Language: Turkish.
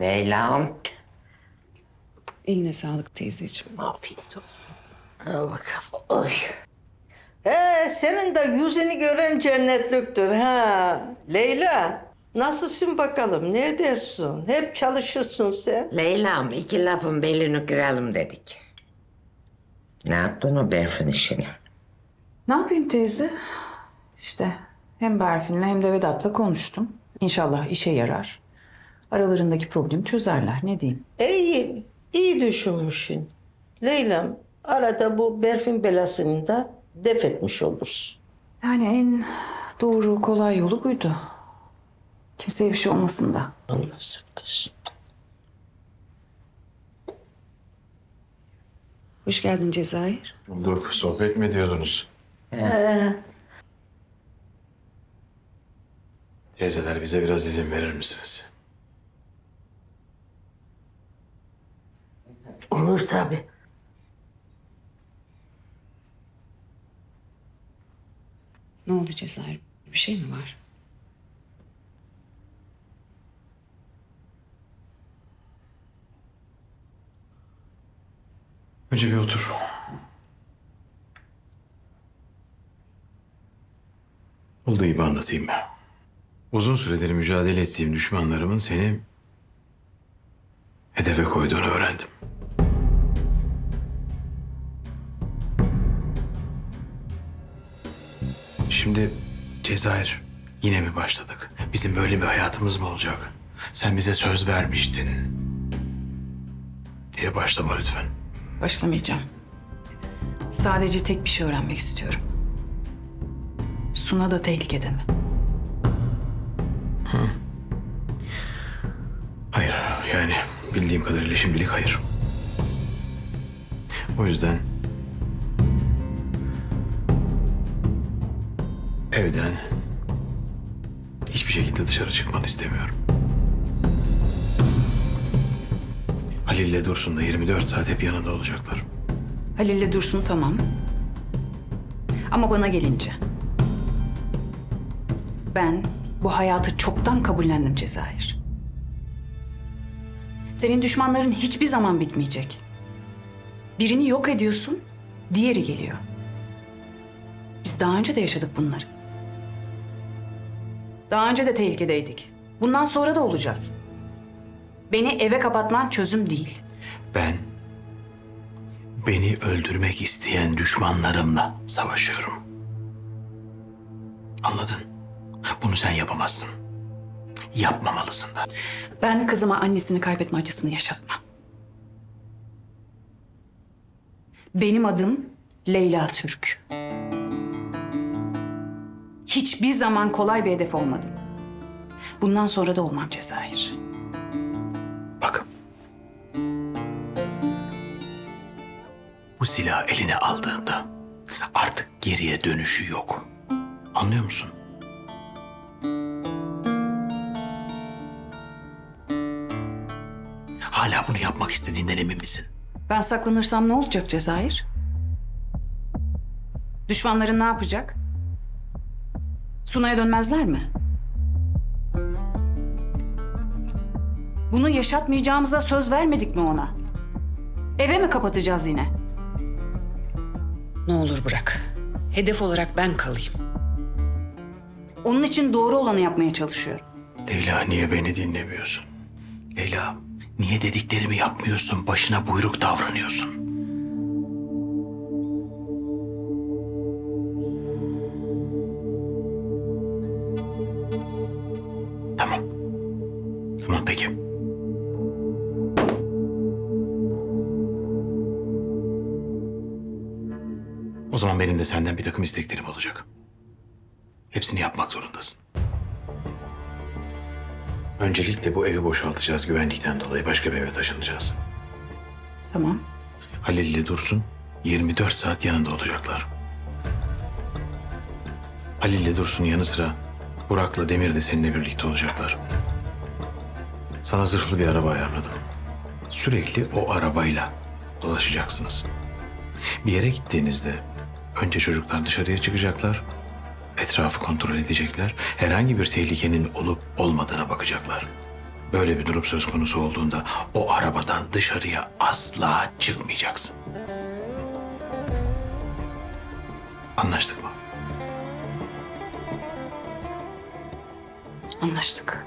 Leyla'm. Eline sağlık teyzeciğim. Afiyet olsun. Al bakalım. Oy. He, senin de yüzünü gören cennetliktir ha. Leyla, nasılsın bakalım? Ne edersin? Hep çalışırsın sen. Leyla'm iki lafın belini kıralım dedik. Ne yaptın o Berfin işini? Ne yapayım teyze? İşte hem Berfin'le hem de Vedat'la konuştum. İnşallah işe yarar. Aralarındaki problemi çözerler. Ne diyeyim? İyi, iyi düşünmüşsün. Leyla'm, arada bu Berfin belasını da def etmiş olursun. Yani en doğru, kolay yolu buydu. Kimseye bir şey olmasın da. Saklasın. Hoş geldin Cezayir. Bulduk. Sohbet mi ediyordunuz? Teyzeler bize biraz izin verir misiniz? Olur tabii. Ne oldu Cezayir? Bir şey mi var? Önce bir otur. Olduğu gibi anlatayım ben. Uzun süredir mücadele ettiğim düşmanlarımın seni hedefe koyduğunu öğrendim. Şimdi Cezayir yine mi başladık? Bizim böyle bir hayatımız mı olacak? Sen bize söz vermiştin. Diye başlama lütfen. Başlamayacağım. Sadece tek bir şey öğrenmek istiyorum. Suna da tehlikede mi? Hayır yani bildiğim kadarıyla şimdilik hayır. O yüzden evden hiçbir şekilde dışarı çıkmanı istemiyorum. Halil ile Dursun da 24 saat hep yanında olacaklar. Halil'le Dursun tamam. Ama bana gelince... Ben bu hayatı çoktan kabullendim Cezayir. Senin düşmanların hiçbir zaman bitmeyecek. Birini yok ediyorsun, diğeri geliyor. Biz daha önce de yaşadık bunları. Daha önce de tehlikedeydik. Bundan sonra da olacağız. Beni eve kapatman çözüm değil. Ben beni öldürmek isteyen düşmanlarımla savaşıyorum. Anladın? Bunu sen yapamazsın. Yapmamalısın da. Ben kızıma annesini kaybetme acısını yaşatmam. Benim adım Leyla Türk. Hiçbir zaman kolay bir hedef olmadım. Bundan sonra da olmam Cezayir. Bak. Bu silahı eline aldığında artık geriye dönüşü yok. Anlıyor musun? Hala bunu yapmak istediğinden emin misin? Ben saklanırsam ne olacak Cezayir? Düşmanların ne yapacak? Sunay'a dönmezler mi? Bunu yaşatmayacağımıza söz vermedik mi ona? Eve mi kapatacağız yine? Ne olur bırak. Hedef olarak ben kalayım. Onun için doğru olanı yapmaya çalışıyorum. Leyla niye beni dinlemiyorsun? Leyla niye dediklerimi yapmıyorsun? Başına buyruk davranıyorsun. Tamam. Tamam peki. O zaman benim de senden bir takım isteklerim olacak. Hepsini yapmak zorundasın. Öncelikle bu evi boşaltacağız güvenlikten dolayı. Başka bir eve taşınacağız. Tamam. Halil ile Dursun 24 saat yanında olacaklar. Halil ile Dursun yanı sıra Burak'la Demir de seninle birlikte olacaklar. Sana zırhlı bir araba ayarladım. Sürekli o arabayla dolaşacaksınız. Bir yere gittiğinizde önce çocuklar dışarıya çıkacaklar. Etrafı kontrol edecekler. Herhangi bir tehlikenin olup olmadığına bakacaklar. Böyle bir durum söz konusu olduğunda o arabadan dışarıya asla çıkmayacaksın. Anlaştık mı? Anlaştık.